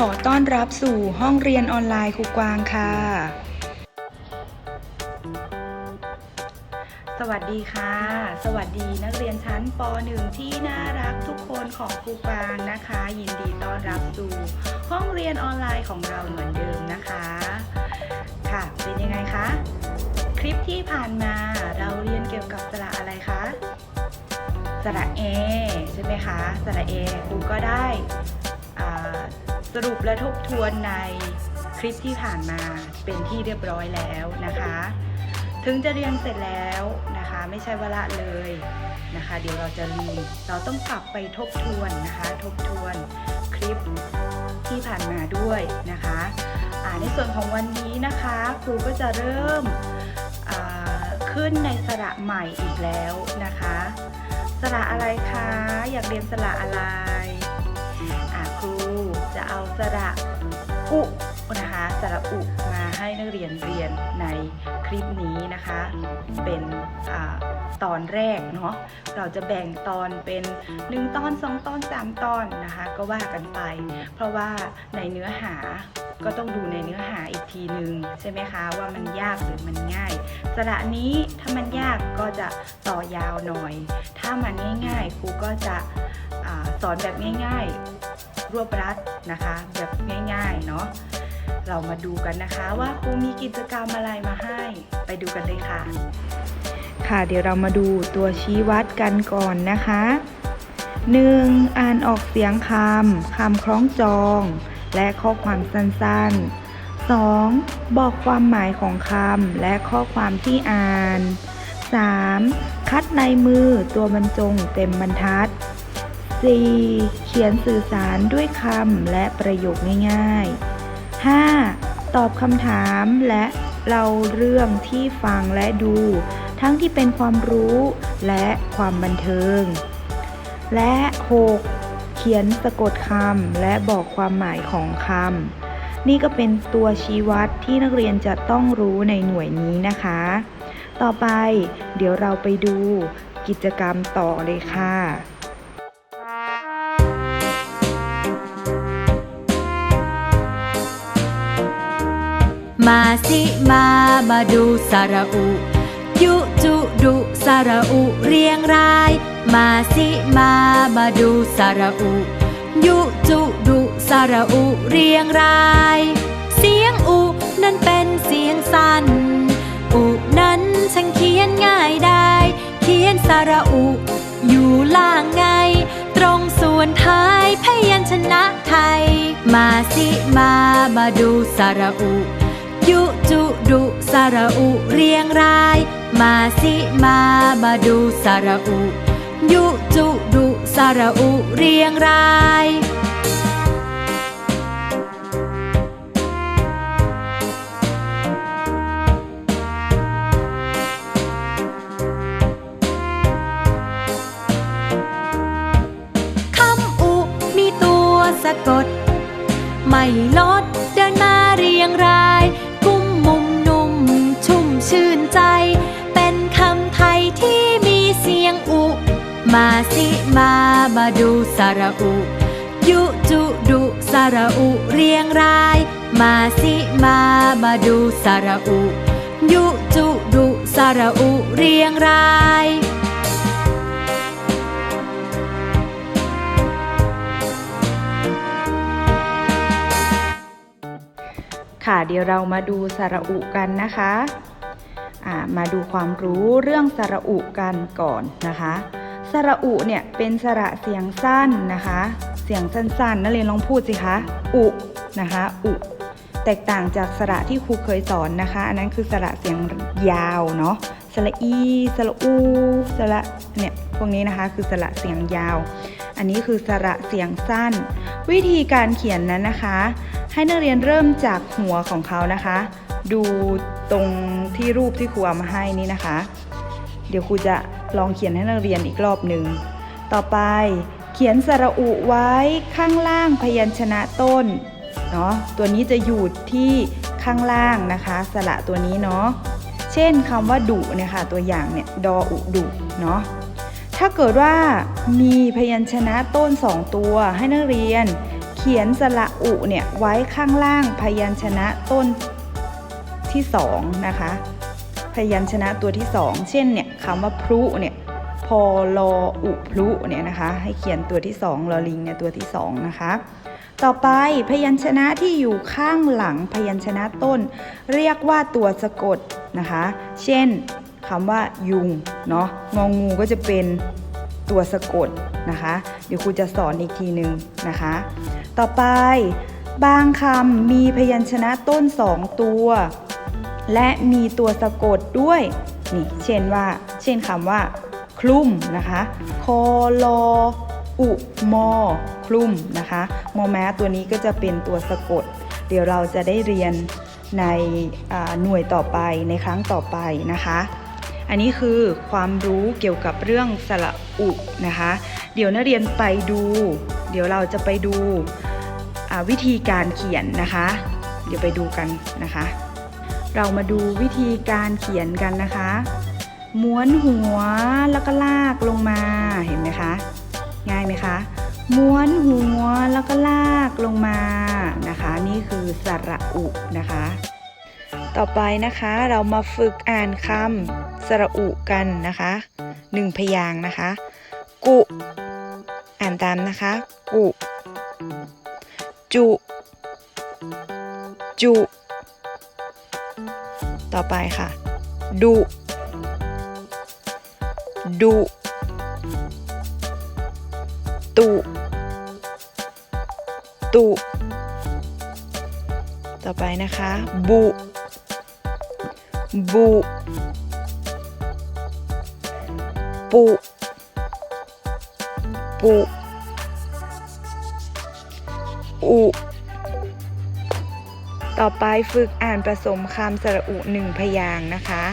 ขอต้อนรับสู่ห้องเรียนออนไลน์ครูกวางค่ะ สวัสดีค่ะ สวัสดีนักเรียนชั้นป .1 ที่น่ารักทุกคนของครูกวางนะคะ ยินดีต้อนรับสู่ห้องเรียนออนไลน์ของเราเหมือนเดิมนะคะ ค่ะ เป็นยังไงคะ คลิปที่ผ่านมาเราเรียนเกี่ยวกับสระอะไรคะ สระเอใช่ไหมคะ สระเอครูก็ได้ สรุปและทบทวนในคลิปที่ผ่านมาเป็นที่เรียบร้อยแล้วนะคะ ถึงจะเรียนเสร็จแล้วนะคะ ไม่ใช่วาระเลยนะคะ เดี๋ยวเราจะลืมเราต้องกลับไปทบทวนนะคะ ทบทวนคลิปที่ผ่านมาด้วยนะคะอ่าในส่วนของวันนี้นะคะครูก็จะเริ่มขึ้นในสระใหม่อีกแล้วนะคะ สระอะไรคะ อยากเรียนสระอะไร สระอุนะคะสระอุมาให้นักเรียนเรียนในคลิปนี้นะคะ เป็นอตอนแรกเนาะเราจะแบ่งตอนเป็น 1 ตอน 2 ตอน 3 ตอนนะคะ ก็ว่ากันไป เพราะว่าในเนื้อหาก็ต้องดูในเนื้อหาอีกทีนึง ใช่ไหมคะ ว่ามันยากหรือมันง่ายสระนี้ถ้ามันยากก็จะต่อยาวหน่อย ถ้ามันง่ายๆครูก็จะอสอนแบบง่าย ๆ รวบรัดนะคะ แบบง่ายๆเนาะเรามาดูกันนะคะว่าครูมีกิจกรรมอะไรมาให้ไปดูกันเลยค่ะ ค่ะเดี๋ยวเรามาดูตัวชี้วัดกันก่อนนะคะ 1. อ่านออกเสียงคำคำคล้องจอง และข้อความสั้นๆ 2. บอกความหมายของคำและข้อความที่อ่าน 3. คัดในมือตัวบรรจงเต็มบรรทัด 4. เขียนสื่อสารด้วยคำและประโยคง่ายๆ 5. ตอบคำถามและเล่าเรื่องที่ฟังและดู ทั้งที่เป็นความรู้และความบันเทิง และ 6. เขียนสะกดคำและบอกความหมายของคำนี่ก็เป็นตัวชี้วัดที่นักเรียนจะต้องรู้ในหน่วยนี้นะคะ ต่อไปเดี๋ยวเราไปดูกิจกรรมต่อเลยค่ะ มาสิมามาดูสระอุ ยุจุดุสระอุเรียงราย มาสิมามาดูสระอุ ยุจุดุสระอุเรียงราย เสียงอุนั้นเป็นเสียงสั้น อุนั้นฉันเขียนง่ายได้ เขียนสระอุ อยู่ล่างไง ตรงส่วนท้ายพยัญชนะไทย มาสิมามาดูสระอุ ยุจุดุสระอุเรียงราย มาสิมามาดูสระอุ ยุจุดุสระอุเรียงราย มาสิมามาดูสระอุ ยุจุดุสระอุเรียงราย มาสิมามาดูสระอุ ยุจุดุสระอุเรียงรายค่ะเดี๋ยวเรามาดูสระอุกันนะคะ มาดูความรู้เรื่องสระอุกันก่อนนะคะ สระอุเนี่ยเป็นสระเสียงสั้นนะคะ เสียงสั้นๆนักเรียนลองพูดสิคะ อุนะคะ อุ แตกต่างจากสระที่ครูเคยสอนนะคะ อันนั้นคือสระเสียงยาวเนาะ สระอี สระอู สระเนี่ยพวกนี้นะคะคือสระเสียงยาว อันนี้คือสระเสียงสั้น วิธีการเขียนนั้นนะคะ ให้นักเรียนเริ่มจากหัวของเขานะคะ ดูตรงที่รูปที่ครูเอามาให้นี่นะคะ เดี๋ยวครูจะ ลองเขียนให้นักเรียนอีกรอบหนึ่ง ต่อไปเขียนสระอุไว้ข้างล่างพยัญชนะต้นเนาะตัวนี้จะอยู่ที่ข้างล่างนะคะ สระตัวนี้เนาะเช่นคำว่าดุเนี่ยค่ะตัวอย่างเนี่ยดออุดุเนาะถ้าเกิดว่ามีพยัญชนะต้นสองตัวให้นักเรียนเขขียนสระอุเนี่ยไว้ข้างล่างพยัญชนะต้นที่สองนะคะ พยัญชนะตัวที่สองเช่นเนี่ยคำว่าพลุเนี่ยพอลออุพลุเนี่ยนะคะ ให้เขียนตัวที่สองลอลิงเนี่ยตัวที่สองนะคะ ต่อไปพยัญชนะที่อยู่ข้างหลังพยัญชนะต้น เรียกว่าตัวสะกดนะคะ เช่นคำว่ายุงเนาะงองูก็จะเป็นตัวสะกดนะคะ เดี๋ยวครูจะสอนอีกทีหนึ่งนะคะ ต่อไปบางคำมีพยัญชนะต้นสองตัว และมีตัวสะกดด้วย นี่ เช่นว่า เช่นคำว่า คลุ่มนะคะคอลออุมอคลุ่มนะคะมอแม้ตัวนี้ก็จะเป็นตัวสะกด เดี๋ยวเราจะได้เรียนในหน่วยต่อไปในครั้งต่อไปนะคะ อันนี้คือความรู้เกี่ยวกับเรื่องสระอุนะคะ เดี๋ยวนักเรียนไปดู เดี๋ยวเราจะไปดูวิธีการเขียนนะคะ เดี๋ยวไปดูกันนะคะ เรามาดูวิธีการเขียนกันนะคะ ม้วนหัวแล้วก็ลากลงมาเห็นไหมคะ ง่ายไหมคะ ม้วนหัวแล้วก็ลากลงมานะคะ นี่คือสระอุนะคะ ต่อไปนะคะเรามาฝึกอ่านคำสระอุกันนะคะหนึ่งพยางค์นะคะ กุ อ่านตามนะคะ กุ จุ จุ ต่อไปค่ะ ดุ ดุ ตุ ตุ ต่อไปนะคะ บุ บุ ปุ ปุ อุ ต่อไปฝึกอ่านผสมคำสระอุหนึ่งพยางนะคะ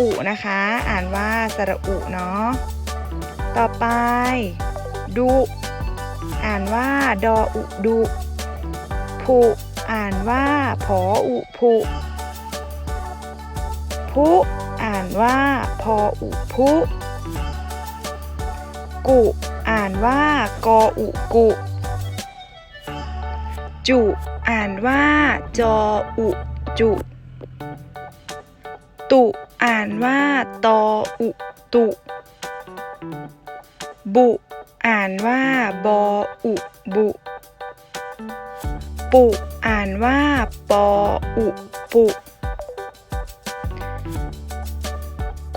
อุนะคะ อ่านว่าสระอุเนาะ ต่อไป ดุ อ่านว่าดออุดุผุอ่านว่าผออุผุพุอ่านว่าพออุพุ กุ อ่านว่ากออุกุ จุ อ่านว่า จออุจุ ตุ อ่านว่า ตออุตุ บุ อ่านว่า บออุบุ ปุ อ่านว่า ปออุปุ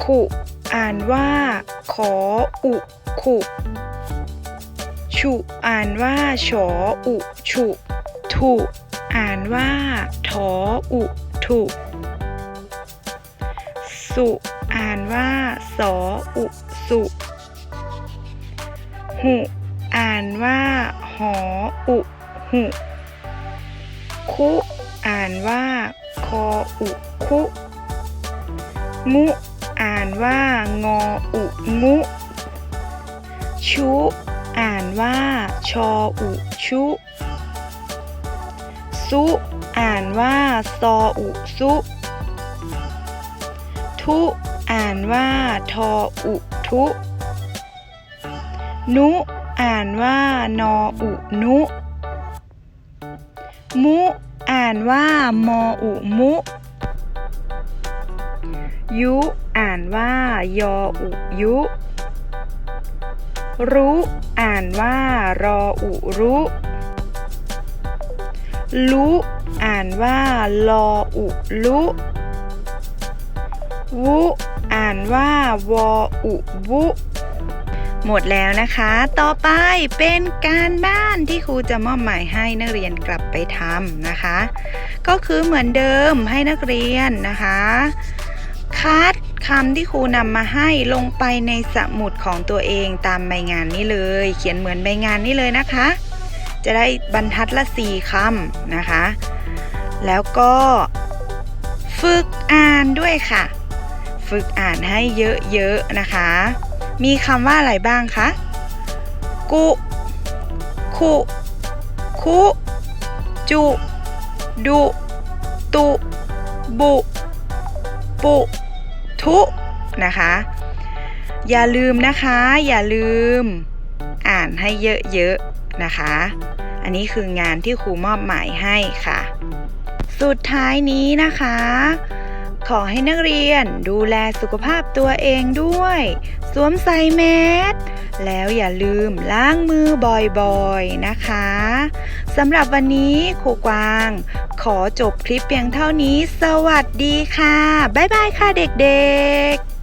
ขุ อ่านว่า ขออุขุ ฉุ อ่านว่า ฉออุ ฉุ ถุอ่านว่าถออุถุสุอ่านว่าสออุสุหุอ่านว่าหออุหุคุอ่านว่าคออุคุมุอ่านว่างออุงุ ชุ อ่านว่าชออุชุ สุอ่านว่าซออุสุทุอ่านว่าทออุทุ นุ อ่านว่านออุนุ มุ อ่านว่ามออุมุ ยุ อ่านว่ายออุยุรุอ่านว่ารออุรุ ลุอ่านว่าลออุลุวุอ่านว่าวออุวุหมดแล้วนะคะ ต่อไปเป็นการบ้านที่ครูจะมอบหมายให้นักเรียนกลับไปทำนะคะ ก็คือเหมือนเดิมให้นักเรียนนะคะ คัดคำที่ครูนำมาให้ลงไปในสมุดของตัวเองตามใบงานนี้เลย เขียนเหมือนใบงานนี้เลยนะคะ จะได้บรรทัดละสี่คำนะคะ แล้วก็ฝึกอ่านด้วยค่ะ ฝึกอ่านให้เยอะๆนะคะ มีคำว่าอะไรบ้างคะกุคุคุจุดุตุบุปุทุนะคะ อย่าลืมนะคะ อย่าลืม อ่านให้เยอะๆ นะคะ อันนี้คืองานที่ครูมอบหมายให้ค่ะ สุดท้ายนี้นะคะ ขอให้นักเรียนดูแลสุขภาพตัวเองด้วย สวมใส่แมสแล้วอย่าลืมล้างมือบ่อยๆนะคะสำหรับวันนี้ครูกวาง ขอจบคลิปเพียงเท่านี้ สวัสดีค่ะ บ๊ายบายค่ะเด็กๆ